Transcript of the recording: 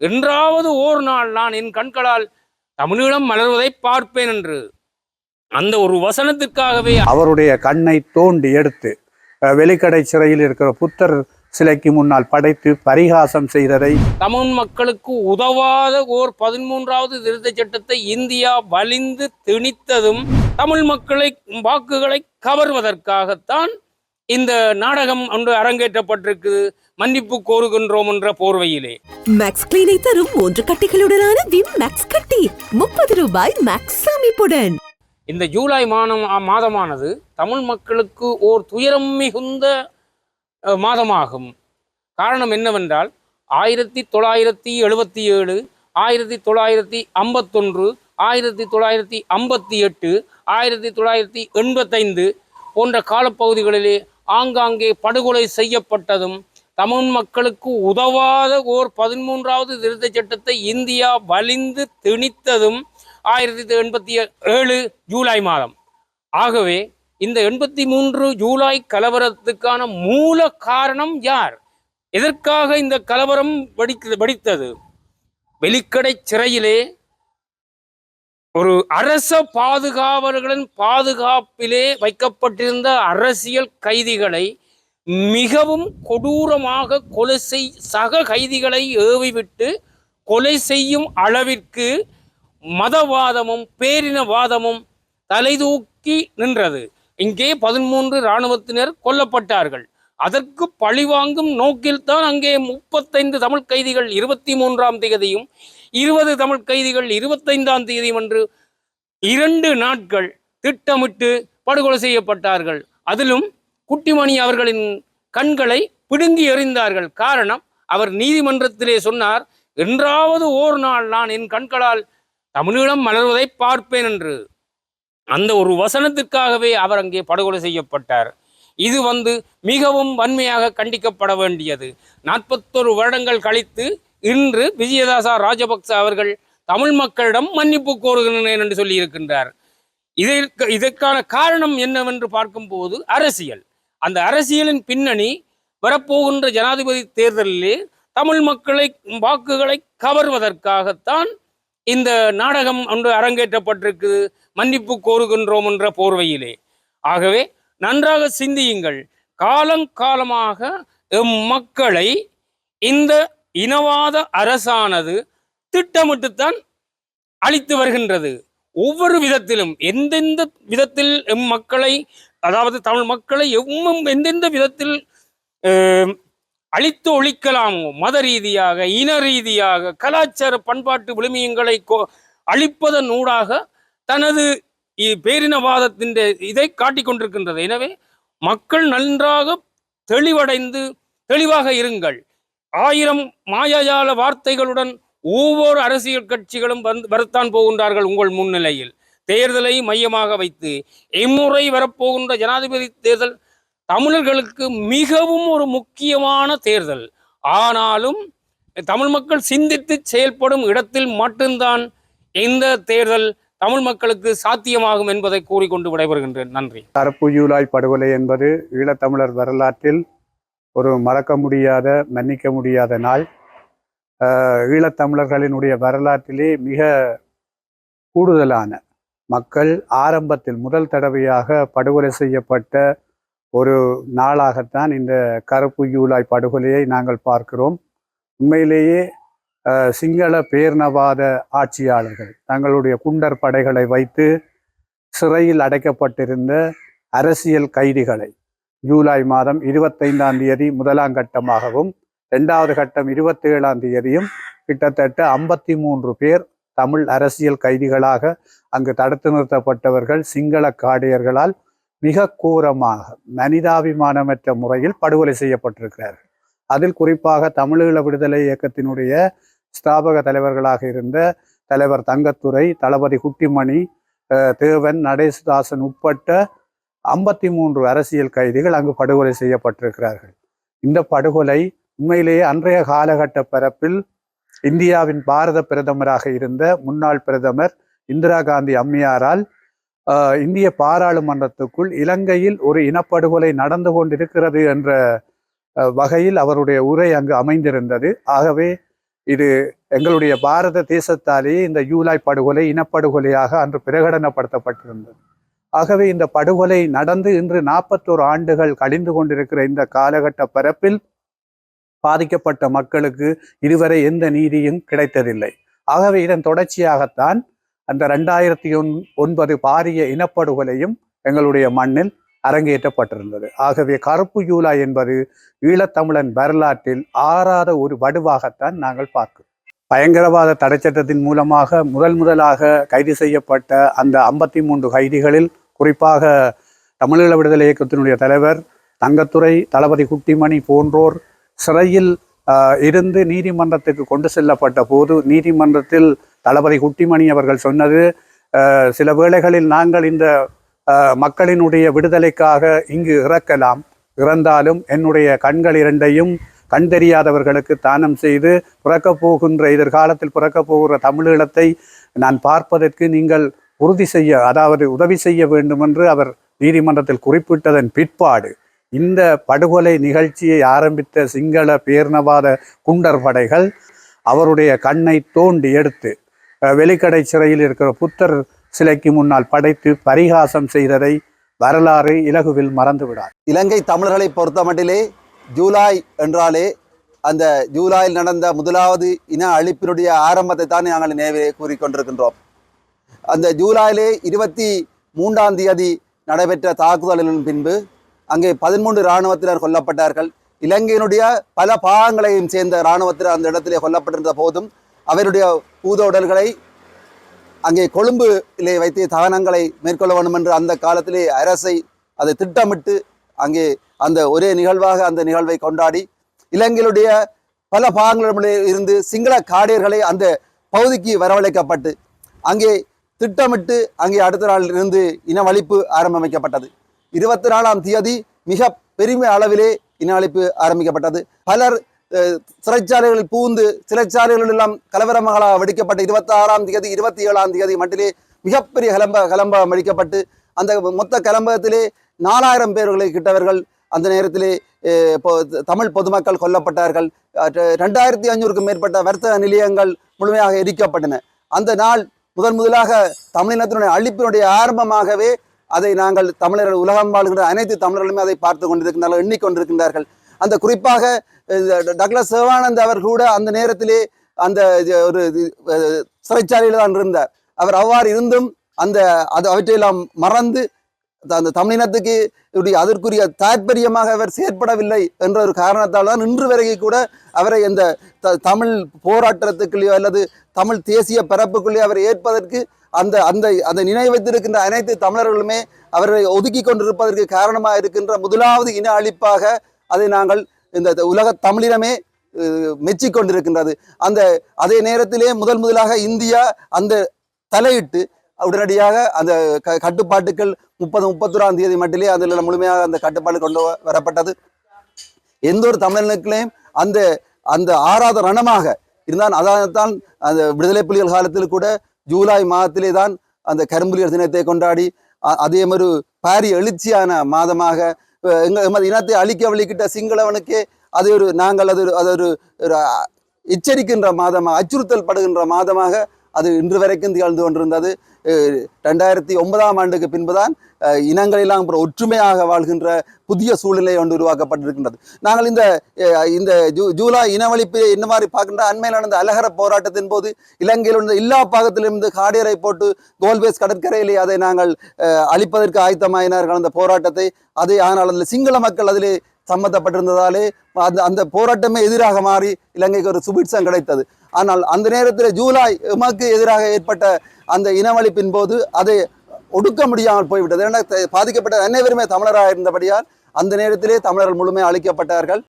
என்றாவது ஓர் நாள் நான் என் கண்களால் தமிழீழம் மலர்வதை பார்ப்பேன் என்று. அந்த ஒரு வசனத்திற்காகவே அவருடைய கண்ணை தோண்டி எடுத்து அஹ், வெலிக்கடை சிறையில் இருக்கிற புத்தர் சிலைக்கு முன்னால் படைத்து பரிகாசம் செய்ததை தமிழ் மக்களுக்கு உதவாத ஓர் பதிமூன்றாவது திருத்தச் சட்டத்தை இந்தியா வலிந்து திணித்ததும் தமிழ் மக்களை வாக்குகளை கவர்வதற்காகத்தான் இந்த நாடகம் ஒன்று அரங்கேற்றப்பட்டிருக்குது. மன்னிப்பு கோருகின்றோம் என்ற போர்வையிலே மேக்ஸ் கிளீனை தரும் மூன்று கட்டிகளுடனான விம் மேக்ஸ் கட்டி. முப்பது ரூபாய் மேக்ஸ் சேமிப்புடன். இந்த ஜூலை மாதம் மாதமானது தமிழ் மக்களுக்கு ஓர் துயரம் மிகுந்த மாதமாகும். காரணம் என்னவென்றால் ஆயிரத்தி தொள்ளாயிரத்தி எழுபத்தி ஏழு ஆயிரத்தி தொள்ளாயிரத்தி ஐம்பத்தொன்று ஆயிரத்தி தொள்ளாயிரத்தி ஐம்பத்தி எட்டு ஆயிரத்தி தொள்ளாயிரத்தி எண்பத்தைந்து போன்ற காலப்பகுதிகளிலே ஆங்காங்கே படுகொலை செய்யப்பட்டதும் தமிழ் மக்களுக்கு உதவாத ஓர் பதிமூன்றாவது திருத்தச் சட்டத்தை இந்தியா வலிந்து திணித்ததும் ஆயிரத்தி எண்பத்தி ஏழு ஜூலை மாதம். ஆகவே இந்த எண்பத்தி மூன்று ஜூலை கலவரத்துக்கான மூல காரணம் யார்? எதற்காக இந்த கலவரம் வெடிக்க வெடித்தது? வெளிக்கடை சிறையிலே ஒரு அரச பாதுகாவலர்களின் பாதுகாப்பிலே வைக்கப்பட்டிருந்த அரசியல் கைதிகளை மிகவும் கொடூரமாக கொலை செய் சக கைதிகளை ஏவிவிட்டு கொலை செய்யும் அளவிற்கு மதவாதமும் பேரினவாதமும் தலைதூக்கி நின்றது. இங்கே பதிமூன்று இராணுவத்தினர் கொல்லப்பட்டார்கள். அதற்கு பழிவாங்கும் நோக்கில்தான் அங்கே முப்பத்தைந்து தமிழ் கைதிகள் இருபத்தி மூன்றாம் தேதியும் இருபது தமிழ் கைதிகள் இருபத்தைந்தாம் தேதி என்று இரண்டு நாட்கள் திட்டமிட்டு படுகொலை செய்யப்பட்டார்கள். அதிலும் குட்டிமணி அவர்களின் கண்களை பிடுங்கி எறிந்தார்கள். காரணம் அவர் நீதிமன்றத்திலே சொன்னார் என்றாவது ஓர் நாள் நான் என் கண்களால் தமிழீழம் மலர்வதை பார்ப்பேன் என்று. அந்த ஒரு வசனத்திற்காகவே அவர் அங்கே படுகொலை செய்யப்பட்டார். இது வந்து மிகவும் வன்மையாக கண்டிக்கப்பட வேண்டியது. நாற்பத்தொரு வருடங்கள் கழித்து இன்று விஜயதாசா ராஜபக்ச அவர்கள் தமிழ் மக்களிடம் மன்னிப்பு கோருகின்றனர் என்று சொல்லியிருக்கின்றார். இதற்கு இதற்கான காரணம் என்னவென்று பார்க்கும்போது அரசியல். அந்த அரசியலின் பின்னணி வரப்போகின்ற ஜனாதிபதி தேர்தலிலே தமிழ் மக்களை வாக்குகளை கவர்வதற்காகத்தான் இந்த நாடகம் ஒன்று அரங்கேற்றப்பட்டிருக்குது மன்னிப்பு கோருகின்றோம் என்ற போர்வையிலே. ஆகவே நன்றாக சிந்தியுங்கள். காலங்காலமாக எம் மக்களை இந்த இனவாத அரசானது திட்டமிட்டுத்தான் அழித்து வருகின்றது. ஒவ்வொரு விதத்திலும் எந்தெந்த விதத்தில் எம் மக்களை அதாவது தமிழ் மக்களை எம்மும் எந்தெந்த விதத்தில் அழித்து ஒழிக்கலாமோ மத ரீதியாக இன ரீதியாக கலாச்சார பண்பாட்டு விழுமியங்களை அழிப்பதன் ஊடாக தனது இ- பேரினவாதத்தின் இதை காட்டிக்கொண்டிருக்கின்றது எனவே மக்கள் நன்றாக தெளிவடைந்து தெளிவாக இருங்கள். ஆயிரம் மாயாஜால வார்த்தைகளுடன் ஒவ்வொரு அரசியல் கட்சிகளும் வந்து வரத்தான் போகின்றார்கள் உங்கள் முன்னிலையில். தேர்தலை மையமாக வைத்து இம்முறை வரப்போகின்ற ஜனாதிபதி தேர்தல் தமிழர்களுக்கு மிகவும் ஒரு முக்கியமான தேர்தல். ஆனாலும் தமிழ் மக்கள் சிந்தித்து செயல்படும் இடத்தில் மட்டும்தான் இந்த தேர்தல் தமிழ் மக்களுக்கு சாத்தியமாகும் என்பதை கூறிக்கொண்டு விடைபெறுகின்றேன். நன்றி. தரப்பு ஜூலாய் படுகொலை என்பது ஈழத்தமிழர் வரலாற்றில் ஒரு மறக்க முடியாத மன்னிக்க முடியாத நாள். ஈழத்தமிழர்களினுடைய வரலாற்றிலே மிக கூடுதலான மக்கள் ஆரம்பத்தில் முதல் தடவையாக படுகொலை செய்யப்பட்ட ஒரு நாளாகத்தான் இந்த கருப்பு ஜூலாய் படுகொலையை நாங்கள் பார்க்கிறோம். உண்மையிலேயே சிங்கள பேர்ணவாத ஆட்சியாளர்கள் தங்களுடைய குண்டர் படைகளை வைத்து சிறையில் அடைக்கப்பட்டிருந்த அரசியல் கைதிகளை ஜூலை மாதம் இருபத்தைந்தாம் தேதி முதலாம் கட்டமாகவும் இரண்டாவது கட்டம் இருபத்தி ஏழாம் தேதியும் கிட்டத்தட்ட ஐம்பத்தி மூன்று பேர் தமிழ் அரசியல் கைதிகளாக அங்கு தடுத்து நிறுத்தப்பட்டவர்கள் சிங்கள காடையர்களால் மிக கூரமாக மனிதாபிமானமற்ற முறையில் படுகொலை செய்யப்பட்டிருக்கிறார்கள். அதில் குறிப்பாக தமிழீழ விடுதலை இயக்கத்தினுடைய ஸ்தாபக தலைவர்களாக இருந்த தலைவர் தங்கத்துரை தளபதி குட்டிமணி அஹ், தேவன் நடேசதாசன் உட்பட்ட ஐம்பத்தி மூன்று அரசியல் கைதிகள் அங்கு படுகொலை செய்யப்பட்டிருக்கிறார்கள். இந்த படுகொலை உண்மையிலேயே அன்றைய காலகட்ட பரப்பில் இந்தியாவின் பாரத பிரதமராக இருந்த முன்னாள் பிரதமர் இந்திரா காந்தி அம்மையாரால் ஆஹ், இந்திய பாராளுமன்றத்துக்குள் இலங்கையில் ஒரு இனப்படுகொலை நடந்து கொண்டிருக்கிறது என்ற வகையில் அவருடைய உரை அங்கு அமைந்திருந்தது. ஆகவே இது எங்களுடைய பாரத தேசத்தாலேயே இந்த ஜூலை படுகொலை இனப்படுகொலையாக அன்று பிரகடனப்படுத்தப்பட்டிருந்தது. ஆகவே இந்த படுகொலை நடந்து இன்று நாற்பத்தோரு ஆண்டுகள் கழிந்து கொண்டிருக்கிற இந்த காலகட்ட பரப்பில் பாதிக்கப்பட்ட மக்களுக்கு இதுவரை எந்த நீதியும் கிடைத்ததில்லை. ஆகவே இதன் தொடர்ச்சியாகத்தான் அந்த ரெண்டாயிரத்தி ஒன் ஒன்பது பாரிய இனப்படுகொலையும் எங்களுடைய மண்ணில் அரங்கேற்றப்பட்டிருந்தது. ஆகவே கருப்பு ஜூலா என்பது ஈழத்தமிழன் வரலாற்றில் ஆறாத ஒரு வடுவாகத்தான் நாங்கள் பார்க்கிறோம். பயங்கரவாத தடைச்சட்டத்தின் மூலமாக முதல் முதலாக கைது செய்யப்பட்ட அந்த ஐம்பத்தி மூன்று கைதிகளில் குறிப்பாக தமிழீழ விடுதலை இயக்கத்தினுடைய தலைவர் தங்கத்துறை தளபதி குட்டிமணி போன்றோர் சிறையில் இருந்து நீதிமன்றத்துக்கு கொண்டு செல்லப்பட்ட போது நீதிமன்றத்தில் தளபதி குட்டிமணி அவர்கள் சொன்னது சில வேளைகளில் நாங்கள் இந்த மக்களினுடைய விடுதலைக்காக இங்கு இறக்கலாம். இறந்தாலும் என்னுடைய கண்கள் இரண்டையும் கண் தெரியாதவர்களுக்கு தானம் செய்து பிறக்கப் போகின்ற எதிர்காலத்தில் பிறக்கப் போகிற தமிழீழத்தை நான் பார்ப்பதற்கு நீங்கள் உறுதி செய்ய அதாவது உதவி செய்ய வேண்டும் என்று அவர் நீதிமன்றத்தில் குறிப்பிட்டதன் பிற்பாடு இந்த படுகொலை நிகழ்ச்சியை ஆரம்பித்த சிங்கள பேர்ணவாத குண்டர் படைகள் அவருடைய கண்ணை தோண்டி எடுத்து வெளிக்கடை சிறையில் இருக்கிற புத்தர் சிலைக்கு முன்னால் படைத்து பரிகாசம் செய்ததை வரலாறு இலகுவில் மறந்துவிடார் இலங்கை தமிழர்களை பொறுத்தமட்டிலே ஜூலை என்றாலே அந்த ஜூலையில் நடந்த முதலாவது இன அழிப்பினுடைய ஆரம்பத்தை தான் நாங்கள் நினைவிலே கூறிக்கொண்டிருக்கின்றோம். அந்த ஜூலையிலே இருபத்தி மூன்றாம் தேதி நடைபெற்ற தாக்குதலின் பின்பு அங்கே பதிமூன்று இராணுவத்தினர் கொல்லப்பட்டார்கள். இலங்கையினுடைய பல பாகங்களையும் சேர்ந்த இராணுவத்தினர் அந்த இடத்திலே கொல்லப்பட்டிருந்த போதும் அவருடைய பூத உடல்களை அங்கே கொழும்பிலே வைத்து தகனங்களை மேற்கொள்ள வேண்டும் என்று அந்த காலத்திலே அரசை அதை திட்டமிட்டு அங்கே அந்த ஒரே நிகழ்வாக அந்த நிகழ்வை கொண்டாடி இலங்கையினுடைய பல பாகங்களிடமிருந்து சிங்கள காடியர்களை அந்த பகுதிக்கு வரவழைக்கப்பட்டு அங்கே திட்டமிட்டு அங்கே அடுத்த நாளில் இருந்து இனவழிப்பு ஆரம்பிக்கப்பட்டது இருபத்தி நாலாம் தேதி மிக பெருமை அளவிலே இனவழிப்பு ஆரம்பிக்கப்பட்டது. பலர் சிறைச்சாலைகளில் பூந்து சிறைச்சாலைகளில் எல்லாம் கலவரமாக வெடிக்கப்பட்ட இருபத்தி ஆறாம் தேதி இருபத்தி ஏழாம் தேதி மட்டிலே மிகப்பெரிய கலம்ப கலம்பம் வெடிக்கப்பட்டு அந்த மொத்த கலம்பகத்திலே நாலாயிரம் பேர்களை கிட்டவர்கள் அந்த நேரத்திலே தமிழ் பொதுமக்கள் கொல்லப்பட்டார்கள். ரெண்டாயிரத்தி ஐநூறுக்கும் மேற்பட்ட வர்த்தக நிலையங்கள் முழுமையாக எரிக்கப்பட்டன. அந்த நாள் முதன் முதலாக தமிழினத்தினுடைய அழிப்பினுடைய ஆரம்பமாகவே அதை நாங்கள் தமிழர்கள் உலகம் வாழ்கின்ற அனைத்து தமிழர்களுமே அதை பார்த்து கொண்டிருக்கின்றார்கள் எண்ணிக்கொண்டிருக்கின்றார்கள். அந்த குறிப்பாக அஹ், டக்ளஸ் சிவானந்த் அவர் கூட அந்த நேரத்திலே அந்த இது ஒரு இது, சிறைச்சாலையில் தான் இருந்தார். அவர் அவ்வாறு இருந்தும் அந்த அது அவற்றையெல்லாம் மறந்து அந்த தமிழினத்துக்கு இப்படி அதற்குரிய தாற்பயமாக அவர் செயற்படவில்லை என்ற ஒரு காரணத்தால் தான் இன்று வரைக்கும் கூட அவரை இந்த த- தமிழ் போராட்டத்துக்குள்ளேயோ அல்லது தமிழ் தேசிய பரப்புக்குள்ளேயோ அவரை ஏற்பதற்கு அந்த அந்த அந்த நினைவு வைத்திருக்கின்ற அனைத்து தமிழர்களுமே அவரை ஒதுக்கி கொண்டிருப்பதற்கு காரணமாக இருக்கின்ற முதலாவது இன அழிப்பாக அதை நாங்கள் இந்த த- உலக தமிழினமே மெச்சிக்கொண்டிருக்கின்றது அந்த அதே நேரத்திலே முதல் முதலாக இந்தியா அந்த தலையிட்டு உடனடியாக அந்த க- கட்டுப்பாட்டுகள் முப்பது முப்பத்தொராம் தேதி மட்டிலே அதில் முழுமையாக அந்த கட்டுப்பாடு கொண்டு வரப்பட்டது. எந்த ஒரு தமிழனுக்குள்ளேயும் அந்த அந்த ஆறாத ரணமாக இருந்தால் அதான் அந்த விடுதலை புலிகள் காலத்தில் கூட ஜூலை மாதத்திலே தான் அந்த கரும்புலியர் தினத்தை கொண்டாடி அதே மாதிரி பாரிய எழுச்சியான மாதமாக எங்கள் எமது இனத்தை அழிக்க வழிக்கிட்ட சிங்களவனுக்கே அது ஒரு நாங்கள் அது அது ஒரு எச்சரிக்கின்ற மாதமாக அச்சுறுத்தல் படுகின்ற மாதமாக அது இன்று வரைக்கும் திகழ்ந்து கொண்டிருந்தது. ரெண்டாயிரத்தி ஒன்பதாம் ஆண்டுக்கு பின்புதான் இனங்களெல்லாம் அப்புறம் ஒற்றுமையாக வாழ்கின்ற புதிய சூழ்நிலை ஒன்று உருவாக்கப்பட்டிருக்கின்றது. நாங்கள் இந்த இந்த ஜூ ஜூலை இனவழிப்பு என்ன மாதிரி பார்க்கின்ற அண்மையில் நடந்த அலகர போராட்டத்தின் போது இலங்கையில் இருந்த எல்லா பாகத்திலிருந்து காடியரை போட்டு கோல்பேஸ் கடற்கரையிலே அதை நாங்கள் அழிப்பதற்கு ஆயத்தமாயினார்கள். அந்த போராட்டத்தை அதை ஆனால் அதில் சிங்கள மக்கள் அதிலே சம்மந்தப்பட்டிருந்ததாலே அந்த அந்த போராட்டமே எதிராக மாறி இலங்கைக்கு ஒரு சுபிட்சம் கிடைத்தது. ஆனால் அந்த நேரத்தில் ஜூலை எமக்கு எதிராக ஏற்பட்ட அந்த இனவழிப்பின் போது அதை ஒடுக்க முடியாமல் போய்விட்டது. ஏன்னா பாதிக்கப்பட்ட அனைவருமே தமிழராக இருந்தபடியால் அந்த நேரத்திலே தமிழர்கள் முழுமையாக அழிக்கப்பட்டார்கள்.